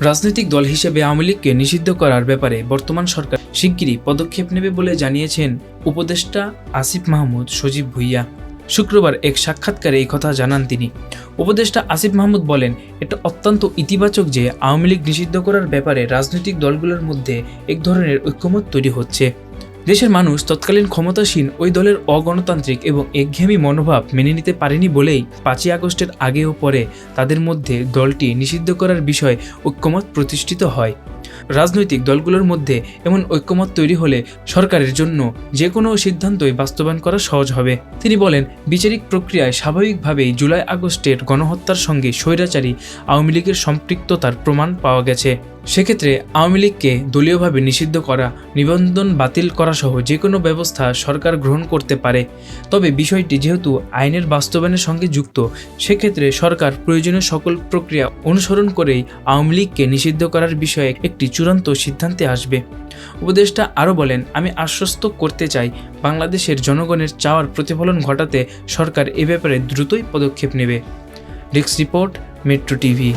রাজনৈতিক দল হিসেবে আওয়ামী লীগকে নিষিদ্ধ করার ব্যাপারে বর্তমান সরকার শিগগিরই পদক্ষেপ নেবে বলে জানিয়েছেন উপদেষ্টা আসিফ মাহমুদ সজীব ভুইয়া। শুক্রবার এক সাক্ষাৎকারে এই কথা জানান তিনি। উপদেষ্টা আসিফ মাহমুদ বলেন, এটা অত্যন্ত ইতিবাচক যে আওয়ামী লীগ নিষিদ্ধ করার ব্যাপারে রাজনৈতিক দলগুলোর মধ্যে এক ধরনের ঐক্যমত তৈরি হচ্ছে। দেশের মানুষ তৎকালীন ক্ষমতাসীন ওই দলের অগণতান্ত্রিক এবং একঘেয়েমি মনোভাব মেনে নিতে পারেনি বলেই পাঁচই আগস্টের আগে ও পরে তাদের মধ্যে দলটি নিষিদ্ধ করার বিষয়ে ঐক্যমত প্রতিষ্ঠিত হয়। রাজনৈতিক দলগুলোর মধ্যে এমন ঐক্যমত তৈরি হলে সরকারের জন্য যে কোনো সিদ্ধান্তই বাস্তবায়ন করা সহজ হবে। তিনি বলেন, বিচারিক প্রক্রিয়ায় স্বাভাবিকভাবেই জুলাই আগস্টের গণহত্যার সঙ্গে স্বৈরাচারী আওয়ামী লীগের সম্পৃক্ততার প্রমাণ পাওয়া গেছে। সেক্ষেত্রে আওয়ামী লীগকে দলীয়ভাবে নিষিদ্ধ করা, নিবন্ধন বাতিল করা সহ যে কোনো ব্যবস্থা সরকার গ্রহণ করতে পারে। তবে বিষয়টি যেহেতু আইনের বাস্তবায়নের সঙ্গে যুক্ত, সেক্ষেত্রে সরকার প্রয়োজনীয় সকল প্রক্রিয়া অনুসরণ করেই আওয়ামী লীগকে নিষিদ্ধ করার বিষয়ে একটি চূড়ান্ত সিদ্ধান্তে আসবে। উপদেষ্টা আরও বলেন, আমি আশ্বস্ত করতে চাই বাংলাদেশের জনগণের চাওয়ার প্রতিফলন ঘটাতে সরকার এ ব্যাপারে দ্রুতই পদক্ষেপ নেবে। Desk report, metro TV.